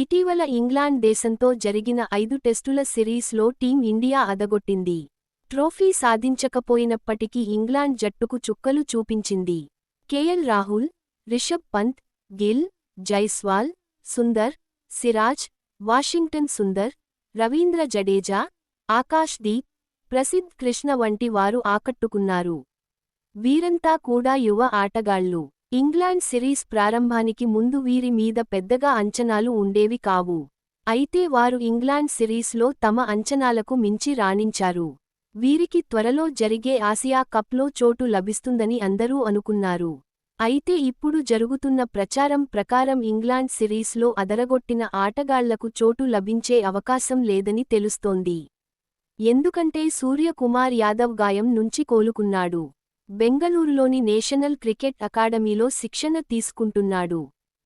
ఇటీవల ఇంగ్లాండ్ దేశంతో జరిగిన ఐదు టెస్టుల సిరీస్లో టీం ఇండియా అదగొట్టింది. ట్రోఫీ సాధించకపోయినప్పటికీ ఇంగ్లాండ్ జట్టుకు చుక్కలు చూపించింది. కేఎల్ రాహుల్ రిషబ్ పంత్ గిల్ జైస్వాల్ సుందర్ సిరాజ్ వాషింగ్టన్ సుందర్ రవీంద్ర జడేజా ఆకాష్ దీప్ ప్రసిద్ధ్ కృష్ణ వంటి వారు ఆకట్టుకున్నారు. వీరంతా కూడా యువ ఆటగాళ్ళు. ఇంగ్లాండ్ సిరీస్ ప్రారంభానికి ముందు వీరి మీద పెద్దగా అంచనాలు ఉండేవి కావు. అయితే వారు ఇంగ్లాండ్ సిరీస్లో తమ అంచనాలకు మించి రాణించారు. వీరికి త్వరలో జరిగే ఆసియా కప్లో చోటు లభిస్తుందని అందరూ అనుకున్నారు. అయితే ఇప్పుడు జరుగుతున్న ప్రచారం ప్రకారం ఇంగ్లాండ్ సిరీస్లో అదరగొట్టిన ఆటగాళ్ళకు చోటు లభించే అవకాశం లేదని తెలుస్తోంది. ఎందుకంటే సూర్యకుమార్ యాదవ్ గాయం నుంచి కోలుకున్నాడు. బెంగళూరులోని నేషనల్ క్రికెట్ అకాడమీలో శిక్షణ తీసుకుంటున్నాడు.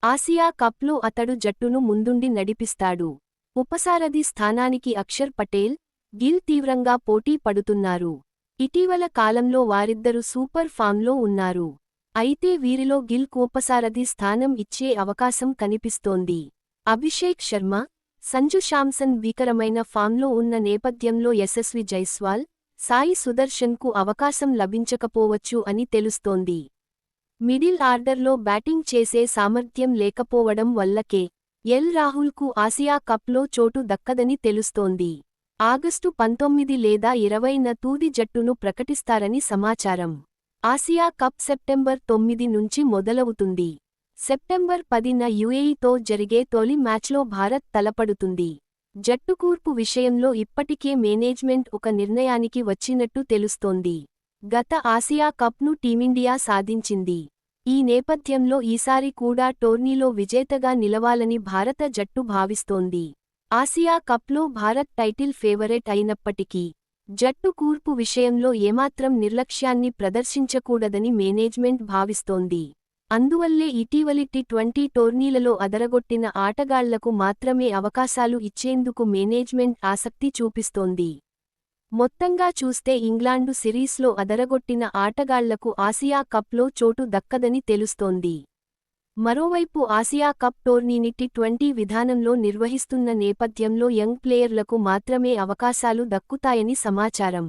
ఆసియా కప్లో అతడు జట్టును ముందుండి నడిపిస్తాడు. ఉపసారథి స్థానానికి అక్షర్ పటేల్ గిల్ తీవ్రంగా పోటీ పడుతున్నారు. ఇటీవల కాలంలో వారిద్దరు సూపర్ ఫామ్లో ఉన్నారు. అయితే వీరిలో గిల్ కోపసారథి స్థానం ఇచ్చే అవకాశం కనిపిస్తోంది. అభిషేక్ శర్మ సంజు శాంసన్ భీకరమైన ఫామ్లో ఉన్న నేపథ్యంలో యశస్వి జైస్వాల్ సాయి సుదర్శన్కు అవకాశం లభించకపోవచ్చు అని తెలుస్తోంది. మిడిల్ ఆర్డర్లో బ్యాటింగ్ చేసే సామర్థ్యం లేకపోవడం వల్లకే ఎల్. రాహుల్కు ఆసియా కప్లో చోటు దక్కదని తెలుస్తోంది. ఆగస్టు పంతొమ్మిది లేదా ఇరవైన తూది జట్టును ప్రకటిస్తారని సమాచారం. ఆసియా కప్ సెప్టెంబర్ తొమ్మిది నుంచి మొదలవుతుంది. సెప్టెంబర్ పదిన యుఏఈతో జరిగే తొలి మ్యాచ్లో భారత్ తలపడుతుంది. జట్టుకూర్పు విషయంలో ఇప్పటికే మేనేజ్మెంట్ ఒక నిర్ణయానికి వచ్చినట్టు తెలుస్తోంది. గత ఆసియా కప్ను టీమిండియా సాధించింది. ఈ నేపథ్యంలో ఈసారి కూడా టోర్నీలో విజేతగా నిలవాలని భారత జట్టు భావిస్తోంది. ఆసియా కప్లో భారత్ టైటిల్ ఫేవరెట్ అయినప్పటికీ జట్టు కూర్పు విషయంలో ఏమాత్రం నిర్లక్ష్యాన్ని ప్రదర్శించకూడదని మేనేజ్మెంట్ భావిస్తోంది. అందువల్లే ఇటీవలి టీ ట్వంటీ టోర్నీలలో అదరగొట్టిన ఆటగాళ్ళకు మాత్రమే అవకాశాలు ఇచ్చేందుకు మేనేజ్మెంట్ ఆసక్తి చూపిస్తోంది. మొత్తంగా చూస్తే ఇంగ్లాండు సిరీస్లో అదరగొట్టిన ఆటగాళ్ళకు ఆసియా కప్లో చోటు దక్కదని తెలుస్తోంది. మరోవైపు ఆసియా కప్ టోర్నీని టీ ట్వంటీ విధానంలో నిర్వహిస్తున్న నేపథ్యంలో యంగ్ ప్లేయర్లకు మాత్రమే అవకాశాలు దక్కుతాయని సమాచారం.